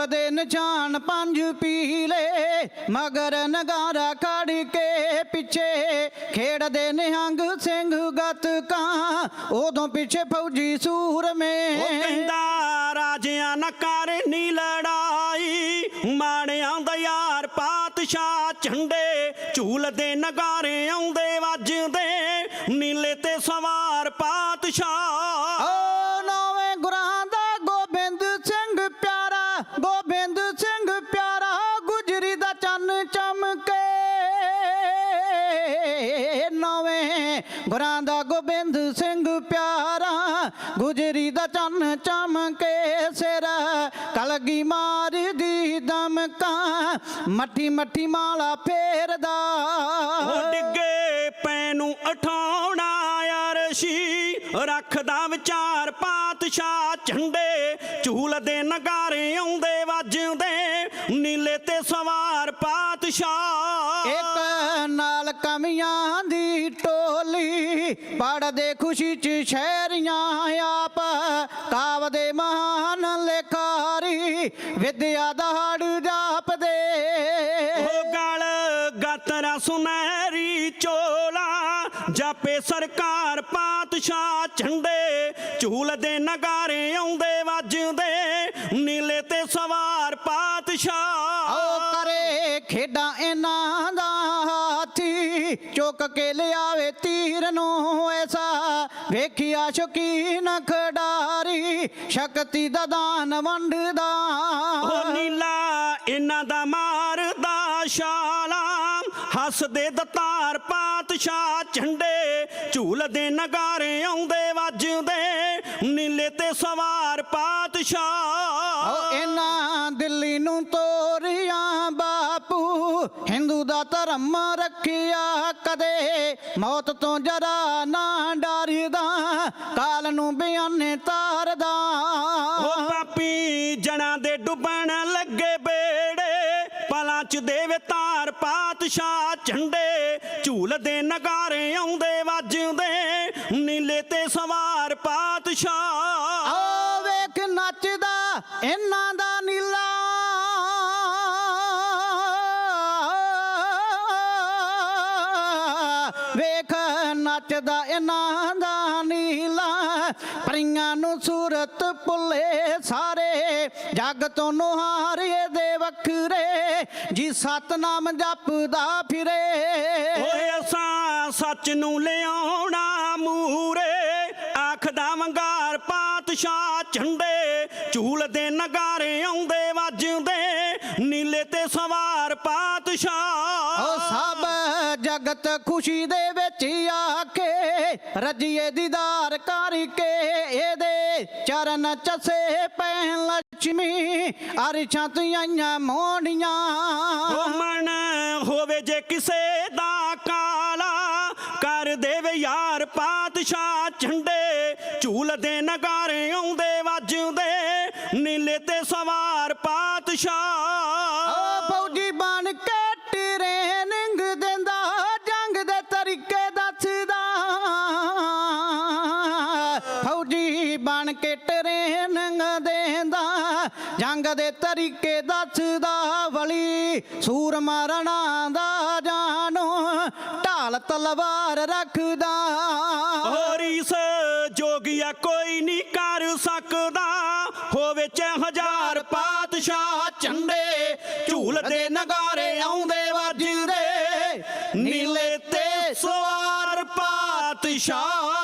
ਝੂਲ ਦੇ ਨਿਸ਼ਾਨ ਪੰਜ ਪੀਲੇ ਮਗਰ ਨਗਾਰਾ ਖੜ ਕੇ ਪਿੱਛੇ। ਖੇਡਦੇ ਨਿਹੰਗ ਸਿੰਘ ਗਤਕਾਂ ਉਦੋਂ ਪਿੱਛੇ ਫੌਜੀ ਸੂਰਮੇ ਉਹ ਕਹਿੰਦਾ, ਰਾਜਿਆਂ ਨਾ ਕਰ ਨੀ ਲੜਾਈ, ਮਾਣਿਆਂ ਦਾ ਯਾਰ ਪਾਤਸ਼ਾਹ ਝੰਡੇ ਝੂਲਦੇ ਨਗਾਰੇ ਆਉਂਦੇ ਵੱਜਦੇ। ਨੀਲੇ ਤੇ ਸਵਾਰ ਪਾਤਸ਼ਾਹ ਗੁਰਾਂ ਦਾ ਗੋਬਿੰਦ ਸਿੰਘ ਪਿਆਰਾ ਗੁਜਰੀ ਦਾ ਚੰਨ ਚਮਕੇ ਸਿਰ ਕਲਗੀ ਮਾਰਦੀ ਦਮਕਾ ਮੱਠੀ ਮੱਠੀ ਮਾਲਾ ਫੇਰਦਾ। ਉਹ ਡਿੱਗੇ ਪੈ ਨੂੰ ਉਠਾਉਣਾ ਅਰਸ਼ੀ ਰੱਖਦਾ ਵਿਚਾਰ ਪਾਤਸ਼ਾਹ ਝੰਡੇ ਝੂਲਦੇ ਨਗਾਰੇ ਆਉਂਦੇ ਵੱਜਦੇ ਨੀਲੇ ਤੇ ਸਵਾਰ ਪਾਤਸ਼ਾਹ। ਇੱਕ ਨਾਲ ਕਮੀਆਂ ਦੀ ਟੋਲੀ ਪੜਦੇ ਖੁਸ਼ੀ ਚ ਸ਼ਹਿਰੀਆਂ ਆਪ ਕਾਵਦੇ ਮਹਾਨ ਲੇਖਾਰੀ ਵਿਦਿਆ ਦਾ ਹੜ ਜਾਪਦੇ। ਉਹ ਗਲ ਗਤਰਾ ਸੁਨਹਿਰੀ ਚੋਲਾ ਜਾਪੇ ਸਰਕਾਰ ਪਾਤਸ਼ਾਹ ਝੰਡੇ ਝੂਲਦੇ ਨਗਾਰੇ ਆਉਂਦੇ ਵੱਜਦੇ ਨੀਲੇ ਤੇ ਸਵਾਰ ਪਾਤਸ਼ਾਹ। ਉਹ ਕਰੇ ਖੇਡਾਂ ਇਹਨਾਂ ਦਾ ਚੁੱਕ ਕੇ ਲਿਆਵੇ ਤੀਰ ਨੂੰ ਐਸਾ। ਵੇਖਿਆ ਸ਼ੌਕੀਨ ਖਿਡਾਰੀ ਸ਼ਕਤੀ ਦਾ ਦਾਨ ਵੰਡਦਾ। ਉਹ ਨੀਲਾ ਇਹਨਾਂ ਦਾ ਮਾਰਦਾ ਛਾਲਾਂ। ਹੱਸਦੇ ਦਤਾਰ ਪਾਤਸ਼ਾਹ ਝੰਡੇ ਝੂਲਦੇ ਨਗਾਰੇ ਆਉਂਦੇ ਵੱਜਦੇ। ਨੀਲੇ ਤੇ ਸਵਾਰ ਪਾਤਸ਼ਾਹ। ਓ ਇਹਨਾਂ ਦਿੱਲੀ ਨੂੰ ਤੋਰਿਆ ਬਾਪੂ ਹਿੰਦੂ ਦਾ ਧਰਮ ਰੱਖਿਆ ਕਦੇ। ਮੌਤ ਤੋਂ ਜਰਾ ਨਾ ਡਰਦਾ ਕਾਲ ਨੂੰ ਬਿਆਨੇ ਤਾਰਦਾ। ਉਹ ਪਾਪੀ ਜਣਾ ਦੇ ਡੁੱਬਣ ਲੱਗੇ ਬੇੜੇ ਪਲਾਂ ਚ ਦੇਵੇ ਤਾਰ ਪਾਤਸ਼ਾਹ ਝੰਡੇ। ਝੂਲਦੇ ਨਗਾਰੇ ਆਉਂਦੇ ਵੱਜਦੇ ਨੀਲੇ ਤੇ ਸਵਾਰ ਪਾਤਸ਼ਾਹ। ਓ ਵੇਖ ਨੱਚਦਾ ਇਹਨਾਂ ਦਾ ਵੇਖ ਨੱਚਦਾ ਇਹਨਾਂ ਦਾ ਨੀਲਾ, ਪਰੀਆਂ ਨੂੰ ਸੂਰਤ ਭੁੱਲੇ ਸਾਰੇ। ਜੱਗ ਤੋਂ ਨੁਹਾਰੇ ਦੇ ਵੱਖਰੇ, ਜੀ ਸਤਨਾਮ ਜਪਦਾ ਫਿਰੇ। ਓਏ ਅਸਾਂ ਸੱਚ ਨੂੰ ਲਿਆਉਣਾ ਮੂਰੇ, ਆਖਦਾ ਵੰਗਾਰ ਪਾਤਸ਼ਾਹ ਝੰਡੇ। ਝੂਲਦੇ ਨਗਾਰੇ ਆਉਂਦੇ ਵੱਜਦੇ, ਨੀਲੇ ਤੇ ਸਵਾਰ ਪਾਤਸ਼ਾਹ ਖੁਸ਼ੀ ਦੇ ਵਿੱਚ ਆ ਕੇ ਰਜੀਏ ਦੀਦਾਰ ਕਰਕੇ, ਇਹਦੇ ਚਰਨ ਚਸੇ ਪੈਣ ਲక్ష్ਮੀ ਅਰਸ਼ਾਂ ਤੋਂ ਮੋੜੀਆਂ। ਮਨ ਹੋਵੇ ਜੇ ਕਿਸੇ ਦਾ ਕਾਲਾ, ਕਰ ਦੇਵੇ ਯਾਰ ਪਾਤਸ਼ਾਹ ਝੰਡੇ। ਝੂਲਦੇ ਨਗਾਰੇ ਆਉਂਦੇ, ਵੱਜਦੇ, ਨੀਲੇ ਤੇ ਸਵਾਰ ਪਾਤਸ਼ਾਹ। ਫੌਜੀ ਬਣ ਕੇ ਟ੍ਰੇਨਿੰਗ ਦਿੰਦਾ, ਜੰਗ ਦੇ ਤਰੀਕੇ ਦੱਸਦਾ ਵਲੀ, ਸੂਰ ਮਾਰਣਾ ਦਾ ਜਾਣੋ, ਢਾਲ ਤਲਵਾਰ ਰੱਖਦਾ। ਹੋਰੀਸ ਜੋਗੀਆ ਕੋਈ ਨਹੀਂ ਕਰ ਸਕਦਾ, ਹੋਵੇ ਚ ਹਜ਼ਾਰ ਪਾਤਸ਼ਾਹ ਝੰਡੇ ਝੂਲਦੇ ਨਗਾਰੇ ਆਉਂਦੇ ਵੱਜਦੇ, ਨੀਲੇ ਤੇ ਸਵਾਰ ਪਾਤਸ਼ਾਹ।